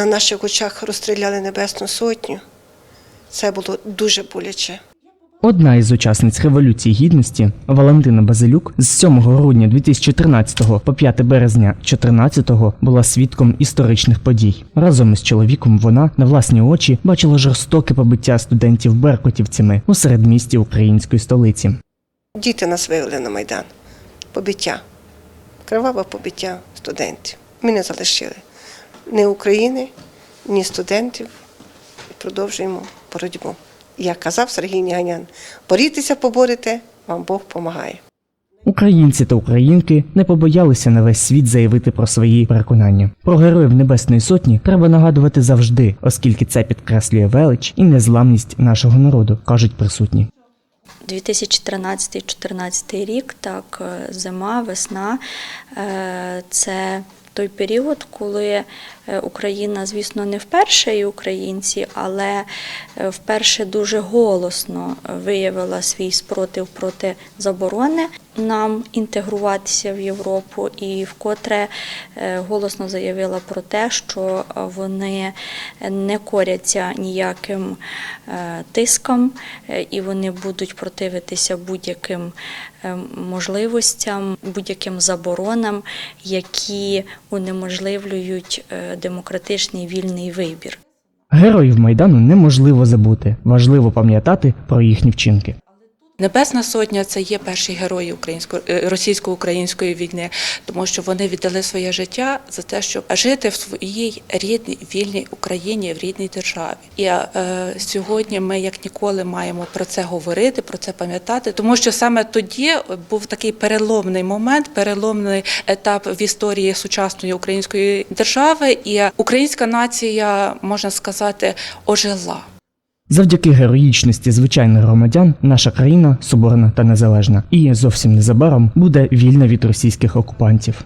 на наших очах розстріляли Небесну Сотню. Це було дуже боляче. Одна із учасниць Революції Гідності, Валентина Базилюк, з 7 грудня 2013 по 5 березня 2014 була свідком історичних подій. Разом із чоловіком вона на власні очі бачила жорстоке побиття студентів беркутівцями у середмісті української столиці. Діти нас вивели на Майдан. Побиття. Криваве побиття студентів. Ми не залишили ні України, ні студентів. Продовжуємо боротьбу. Як казав Сергій Няганян, борітеся, поборете, вам Бог допомагає. Українці та українки не побоялися на весь світ заявити про свої переконання. Про героїв Небесної Сотні треба нагадувати завжди, оскільки це підкреслює велич і незламність нашого народу, кажуть присутні. 2013-2014 рік, так, е, зима, весна е, це той період, коли е, Україна, звісно, не вперше і українці, але е, вперше дуже голосно виявила свій спротив проти заборони нам інтегруватися в Європу, і вкотре е, голосно заявила про те, що вони не коряться ніяким е, тискам, е, і вони будуть противитися будь-яким можливостям, будь-яким заборонам, які унеможливлюють демократичний вільний вибір. Героїв Майдану неможливо забути, важливо пам'ятати про їхні вчинки. Небесна сотня це є перші герої е, російсько-української війни, тому що вони віддали своє життя за те, щоб жити в своїй рідній вільній Україні, в рідній державі. І е, сьогодні ми як ніколи маємо про це говорити, про це пам'ятати, тому що саме тоді був такий переломний момент, переломний етап в історії сучасної української держави, і українська нація можна сказати ожила. Завдяки героїчності звичайних громадян наша країна соборна та незалежна, і зовсім незабаром буде вільна від російських окупантів.